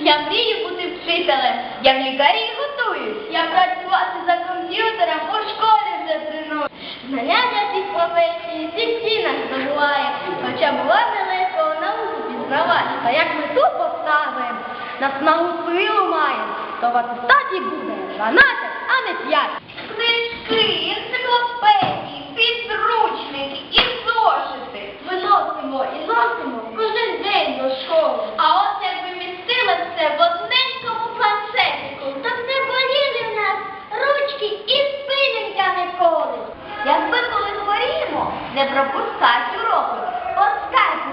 Я мрію бути вчителем, я в лікарі готуюсь. Я працювати за комп'ютером у школі вже треную. Знання для цих професій всі ціна здобуває, хоча була нелегко науку пізнавати. Та як ми тут поставимо, на снагу силу маємо, то в атестаті буде 12, а не 5. Книжки, енциклопедії, підручники і зошити. Виносимо і носимо кожен день до школи. А от якби містили все в одненькому планшетику, то б не боліли в нас ручки і спинення не коли. Якби коли хворіємо, не пропускать уроки,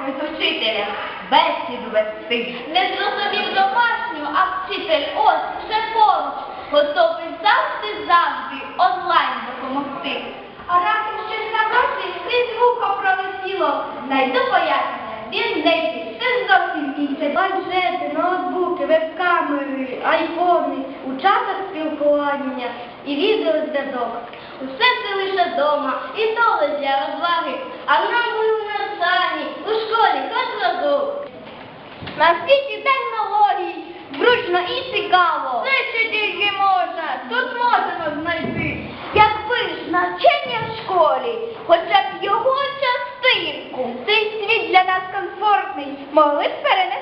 з учителем бесіду вести. Не зрозумів домашню, а вчитель ось вже поруч, готовий завжди завжди онлайн допомогти. А раптом щось на гроші крізь вухо пролетіло. Знайду пояснення, він не це зовсім інше. Планшети, ноутбуки, веб-камери, айфони, у чатах спілкування і відеозв'язок. Усе це лише дома, і то. А нам би у навчанні, у школі разок. На світі технологій, зручно і цікаво. Все, що тільки можна, тут можемо знайти. Якби ж навчання в школі, хоча б його частинку, цей світ для нас комфортний, могли б передати.